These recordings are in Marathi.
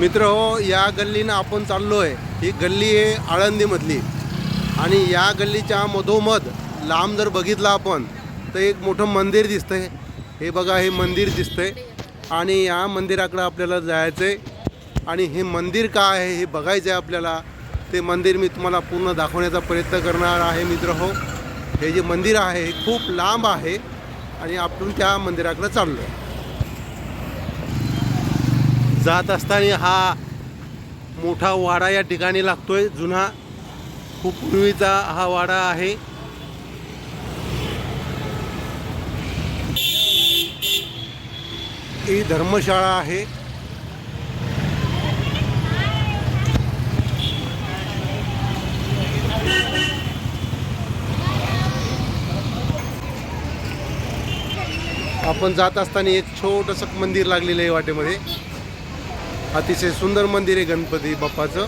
मित्र हो या गल्लीनं आपण चाललो आहे ही गल्ली आहे आळंदीमधली. आणि या गल्लीच्या मधोमध लांब जर बघितलं आपण तर एक मोठं मंदिर दिसतंय. हे बघा हे मंदिर दिसतंय. आणि या मंदिराकडं आपल्याला जायचं आहे आणि हे मंदिर काय आहे हे बघायचं आहे आपल्याला. ते मंदिर मी तुम्हाला पूर्ण दाखवण्याचा प्रयत्न करणार आहे मित्र हो. हे जे मंदिर आहे हे खूप लांब आहे. आणि आपण त्या मंदिराकडं चाललो आहे जात असताना हा मोठा वाडा या ठिकाणी लागतोय. जुना खूप पूर्वीचा हा वाडा आहे. ही धर्मशाळा आहे. आपण जात असताना एक छोटंसं मंदिर लागलेलं आहे वाटेमध्ये. अतिशय सुंदर मंदिर आहे गणपती बाप्पाचं.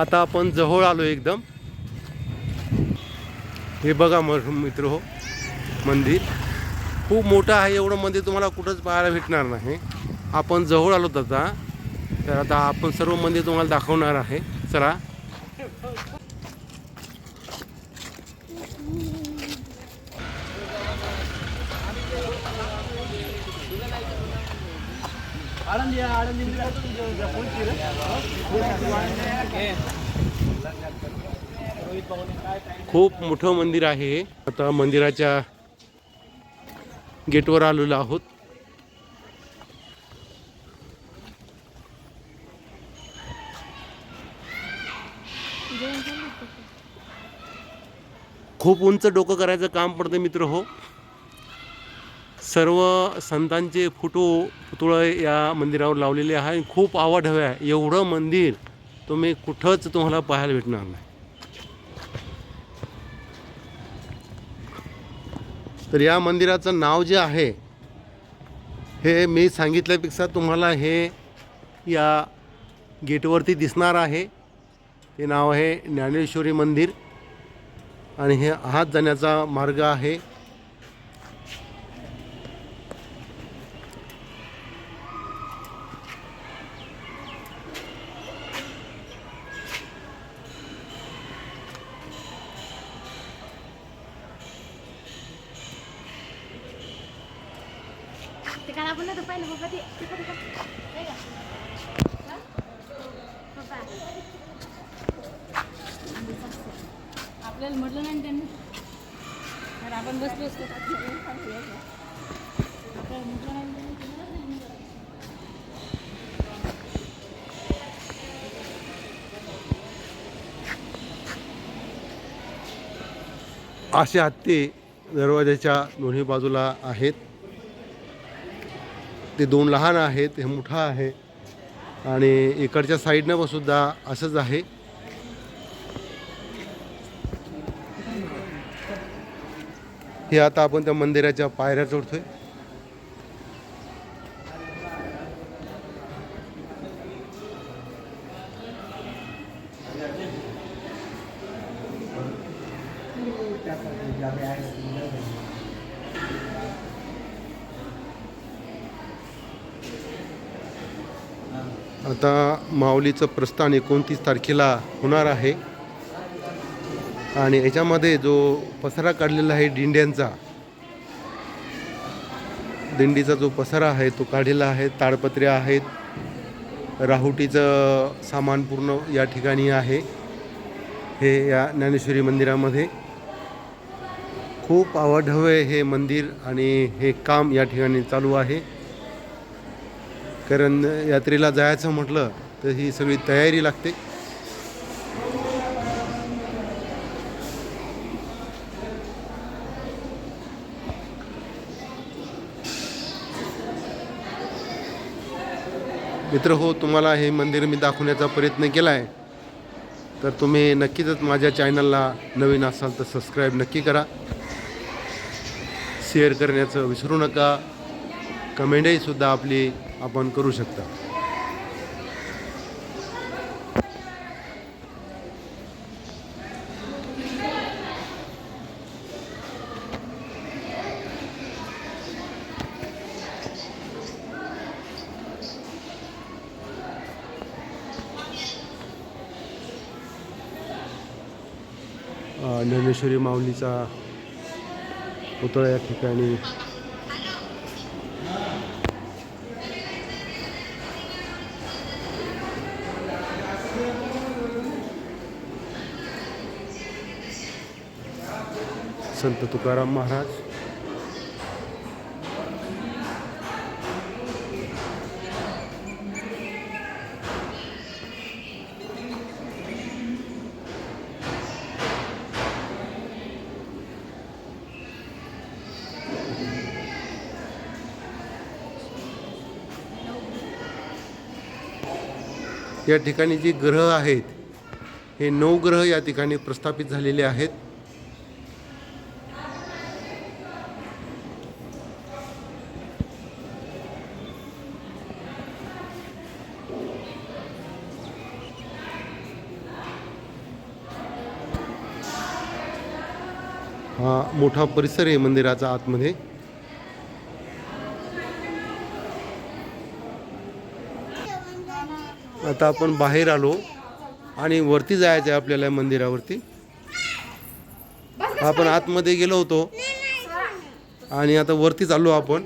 आता आपण जवळ आलो एकदम. हे बघा म मित्र हो मंदिर. खूप मोठं आहे एवढं मंदिर तुम्हाला कुठंच पाहायला भेटणार नाही. आपण जवळ आलो आता. तर आता आपण सर्व मंदिर तुम्हाला दाखवणार आहे. चला. खूप मोठं मंदिर आहे आता मंदिराच्या गेटवर आलेलो आहोत. खूप उंच डोकं करायचं काम पडतं मित्र हो. सर्व संतांचे फोटो पुतळे या मंदिरावर लावलेले आहे. आणि खूप आवड हवे आहे. एवढं मंदिर तुम्ही कुठंच तुम्हाला पाहायला भेटणार नाही. तर या मंदिराचं नाव जे आहे हे मी सांगितल्यापेक्षा तुम्हाला हे या गेटवरती दिसणार आहे. ते नाव आहे ज्ञानेश्वरी मंदिर. आणि हे आहात जाण्याचा मार्ग आहे. ते आपण नव्हतं पाहिलं पप्पा ते? हा? पप्पा. आपल्याला म्हटलं नाही त्यांनी तर आपण बसलो असतो आपल्याला म्हटलं नाही. असे हत्ती दरवाजाच्या दोन्ही बाजूला आहेत ते दोन लहान आहेत हे मोठा आहे. आणि इकडच्या साईडनं पण सुद्धा असंच आहे. हे आता आपण त्या मंदिराच्या पायऱ्या चढतोय. आता माऊलीचं प्रस्थान एकोणतीस तारखेला होणार आहे. आणि याच्यामध्ये जो पसारा काढलेला आहे दिंड्यांचा दिंडीचा जो पसारा आहे तो काढलेला आहे ताडपत्रे आहेत. राहुटीचं सामान पूर्ण या ठिकाणी आहे. हे या ज्ञानेश्वरी मंदिरामध्ये. खूप आवडहवे हे मंदिर आणि हे काम या ठिकाणी चालू आहे. कारण यात्रेला जायचं म्हटलं तर ही सगळी तयारी लागते. मित्र हो तुम्हाला हे मंदिर मी दाखवण्याचा प्रयत्न केला आहे तर तुम्ही नक्कीच माझ्या चॅनलला नवीन असाल तर सबस्क्राईब नक्की करा. शेअर करण्याचं विसरू नका. कमेंटही सुद्धा आपली आपण करू शकता. ज्ञानेश्वरी माऊलीचा पुतळा या ठिकाणी संत तुकाराम महाराज. या ठिकाणी जे ग्रह आहेत हे नऊ ग्रह या ठिकाणी प्रस्थापित झालेले आहेत. हा मोठा परिसर आहे मंदिराचा आतमध्ये. आता आपण बाहेर आलो आणि वरती जायचं आहे आपल्याला मंदिरावरती. आपण आतमध्ये गेलो होतो आणि आता वरती चाललो आपण.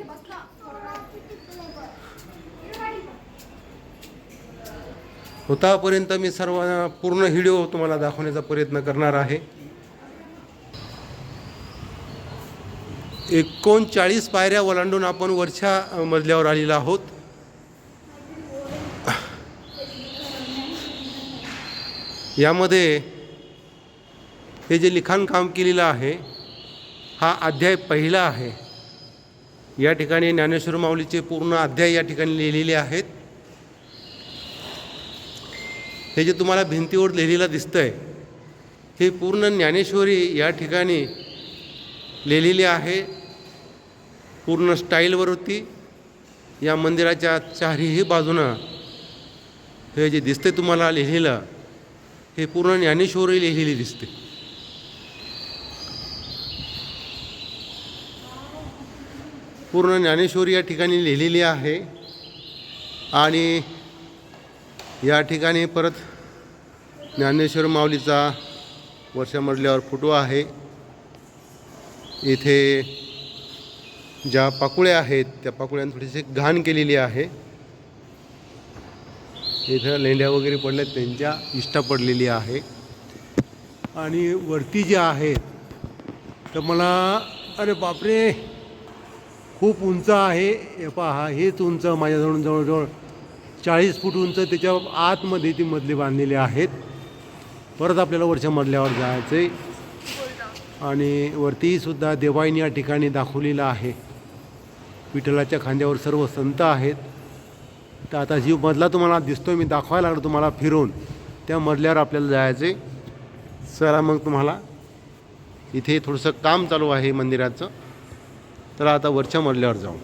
होतापर्यंत मी सर्व पूर्ण व्हिडिओ तुम्हाला दाखवण्याचा प्रयत्न करणार आहे. एकोणचाळीस पायऱ्या ओलांडून आपण वरच्या मजल्यावर आलेलो आहोत. यामध्ये हे जे लिखाण काम केलेलं आहे हा अध्याय पहिला आहे. या ठिकाणी ज्ञानेश्वर माऊलीचे पूर्ण अध्याय या ठिकाणी लिहिलेले आहेत. हे जे तुम्हाला भिंतीवर लिहिलेलं दिसतं आहे हे पूर्ण ज्ञानेश्वरी या ठिकाणी लिहिलेली आहे. पूर्ण स्टाईलवरती या मंदिराच्या चारही बाजूनं हे जे दिसते तुम्हाला लिहिलेलं हे पूर्ण ज्ञानेश्वरी लिहिलेली दिसते. पूर्ण ज्ञानेश्वरी या ठिकाणी लिहिलेली आहे आणि या ठिकाणी परत ज्ञानेश्वर माऊलीचा वर्षा मजल्यावर फोटो आहे. इथे ज्या पाकुळ्या आहेत त्या पाकुळ्यांनी थोडीशी घाण केलेली आहे. इथं लेंड्या वगैरे पडल्या त्यांच्या इष्टा पडलेली आहे. आणि वरती जे आहेत तर मला अरे बापरे! खूप उंच आहे. हे पहा हेच उंच माझ्याजवळ जवळजवळ चाळीस फूट उंच त्याच्या आतमध्ये ती मधली बांधलेली आहेत. परत आपल्याला वरच्या मधल्यावर जायचं आहे आणि वरतीसुद्धा देवाईन या ठिकाणी दाखवलेलं आहे. विठ्ठलाच्या खांद्यावर सर्व संत आहेत. तर आता जी मधला तुम्हाला दिसतो मी दाखवायला लागलो तुम्हाला फिरून त्या मधल्यावर आपल्याला जायचं आहे चला मग तुम्हाला इथे थोडंसं काम चालू आहे मंदिराचं. तर आता वरच्या मजल्यावर जाऊ.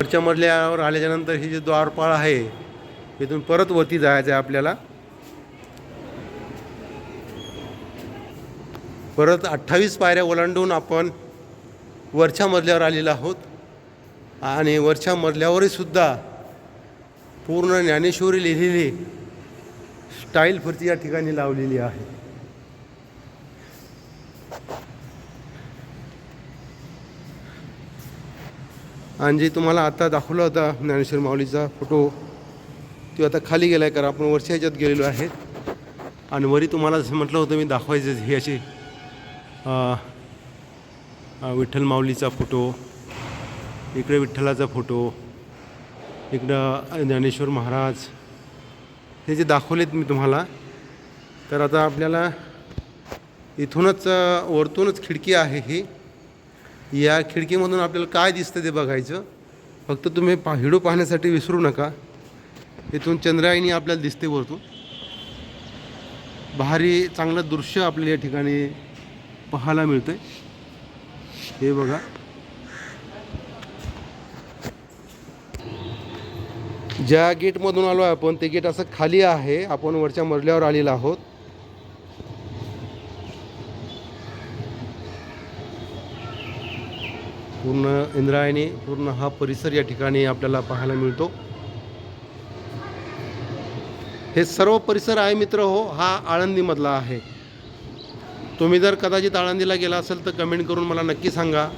वरच्या मजल्यावर आल्याच्यानंतर हे जे द्वारपाळ आहे इथून परत वरती जायचं आहे आपल्याला. परत अठ्ठावीस पायऱ्या ओलांडून आपण वरच्या मजल्यावर आलेलो आहोत. आणि वरच्या मजल्यावरही सुद्धा पूर्ण ज्ञानेश्वरी लिहिलेली स्टाईल फरती या ठिकाणी लावलेली आहे. आणि जे तुम्हाला आता दाखवला होता ज्ञानेश्वर माऊलीचा फोटो तो आता खाली गेला आहे कारण आपण वरच्या ह्याच्यात गेलेलो आहेत. आणि वरी तुम्हाला जसं म्हटलं होतं मी दाखवायचं हे असे विठ्ठल माऊलीचा फोटो इकडे विठ्ठलाचा फोटो इकडं ज्ञानेश्वर महाराज हे जे दाखवलेत मी तुम्हाला तर आता आपल्याला इथूनच वरतूनच खिडकी आहे ही. या खिडकीमधून आपल्याला काय दिसतं ते बघायचं. फक्त तुम्ही पा हिडू पाहण्यासाठी विसरू नका. इथून चंद्रायणी आपल्याला दिसते वरतून. भारी चांगलं दृश्य आपल्याला या ठिकाणी पाहायला मिळतंय. हे बघा. ज्या गेटमधून आलो आहे आपण ते गेट असं खाली आहे. आपण वरच्या मजल्यावर आलेलो आहोत. पूर्ण इंद्रायणी पूर्ण हा परिसर या ठिकाणी आपल्याला पाहायला मिळतो. हे सर्व परिसर आहे मित्र हो हा आळंदीमधला आहे. तुम्ही जर कदाचित आळंदीला गेला असेल तर कमेंट करून मला नक्की सांगा.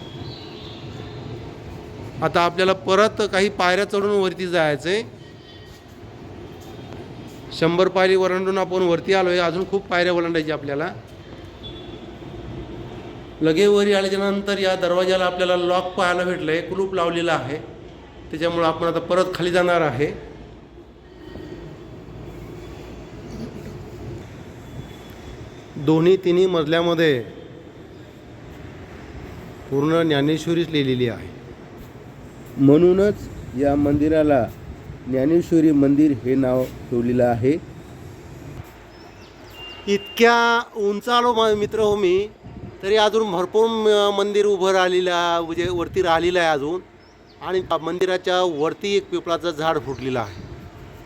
आता आपल्याला परत काही पायऱ्या चढून वरती जायचं आहे शंभर पायरी वरंडून आपण वरती आलो आहे अजून खूप पायऱ्या ओलांडायची आपल्याला. लगे वरी आल्याच्यानंतर या दरवाजाला आपल्याला लॉक पाहायला भेटलं आहे कुलूप लावलेलं आहे. त्याच्यामुळं आपण आता परत खाली जाणार आहे. दोन्ही तिन्ही मजल्यामध्ये पूर्ण ज्ञानेश्वरीच लिहिलेली आहे. म्हणूनच या मंदिराला ज्ञानेश्वरी मंदिर हे नाव ठेवलेलं आहे. इतक्या उंच आलो मा- मित्र हो मी तरी अजून भरपूर मंदिर उभं राहिलेलं आहे, म्हणजे वरती राहिलेलं आहे अजून. आणि मंदिराच्या वरती एक पिपळाचं झाड फुटलेलं आहे.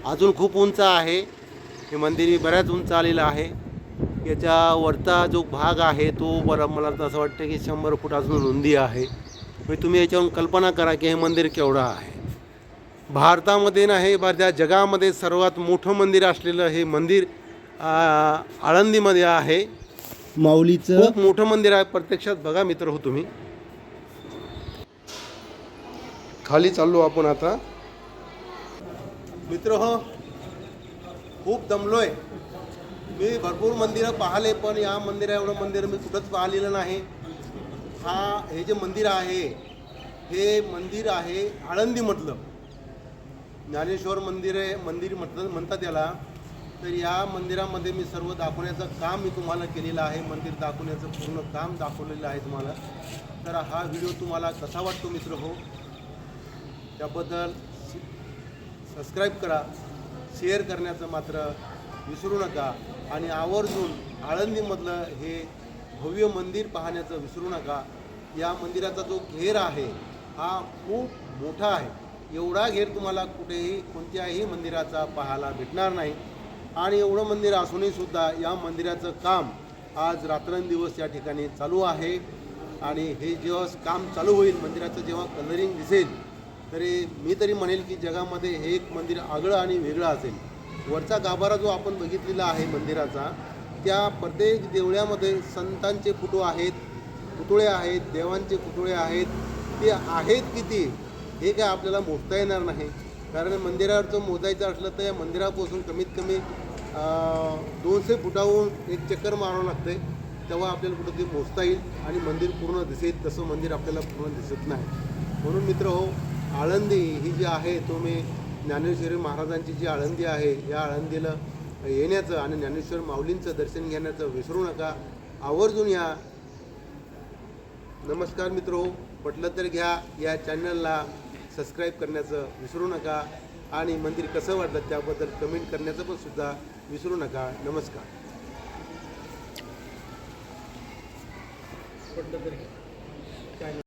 अजून खूप उंच आहे. हे मंदिर बऱ्याच उंच आलेलं आहे. याच्या वरचा जो भाग आहे तो बरं मला तर असं वाटतं की शंभर फूट अजून रुंदी आहे. म्हणजे तुम्ही याच्यावरून कल्पना करा की हे मंदिर केवढं आहे. भारतामध्ये नाही भारता जगामध्ये सर्वात मोठं मंदिर असलेलं हे मंदिर आळंदीमध्ये आहे. माऊलीचं खूप मोठं मंदिर आहे प्रत्यक्षात. बघा मित्र हो तुम्ही. खाली चाललो आपण आता. मित्र हो खूप दमलोय. मी भरपूर मंदिरं पाहिले पण या मंदिरा एवढं मंदिर मी कुठंच पाहिलेलं नाही. हा हे जे मंदिर आहे हे मंदिर आहे आळंदीमधलं ज्ञानेश्वर मंदिर आहे मंदिर म्हटलं म्हणतात याला. तर या मंदिरामध्ये मी सर्व दाखवण्याचं काम मी तुम्हाला केलेलं आहे. मंदिर दाखवण्याचं पूर्ण काम दाखवलेलं आहे तुम्हाला. तर हा व्हिडिओ तुम्हाला कसा वाटतो मित्र हो? त्याबद्दल सबस्क्राईब करा. शेअर करण्याचं मात्र विसरू नका आणि आवर्जून आळंदीमधलं हे भव्य मंदिर पाहण्याचं विसरू नका. या मंदिराचा जो घेर आहे हा खूप मोठा आहे. एवढा घेर तुम्हाला कुठेही कोणत्याही मंदिराचा पाहायला भेटणार नाही. आणि एवढं मंदिर असूनही सुद्धा या मंदिराचं काम आज रात्रंदिवस या ठिकाणी चालू आहे. आणि हे जेव्हा काम चालू होईल मंदिराचं जेव्हा कलरिंग दिसेल तरी मी तरी म्हणेल की जगामध्ये हे एक मंदिर आगळं आणि वेगळं असेल. वरचा गाभारा जो आपण बघितलेला आहे मंदिराचा त्या प्रत्येक देवळ्यामध्ये संतांचे फोटो आहेत पुतळे आहेत देवांचे पुतळे आहेत. ते आहेत किती? हे काय आपल्याला मोजता येणार नाही. कारण मंदिरावर जर मोजायचं असलं तर या मंदिरापासून कमीत कमी दोनशे फुटाहून एक चक्कर मारावं लागते तेव्हा आपल्याला कुठं ते मोजता येईल आणि मंदिर पूर्ण दिसेल. तसं मंदिर आपल्याला पूर्ण दिसत नाही. म्हणून मित्र हो आळंदी ही जी आहे तो मी ज्ञानेश्वरी महाराजांची जी आळंदी आहे या आळंदीला येण्याचं आणि ज्ञानेश्वर माऊलींचं दर्शन घेण्याचं विसरू नका. आवर्जून या. नमस्कार मित्रो पटलं तर घ्या. या चॅनलला सबस्क्राईब करण्याचं विसरू नका आणि मंदिर कसं वाटलं त्याबद्दल कमेंट करण्याचं पण सुद्धा विसरू नका. नमस्कार. पटलं तर घ्या.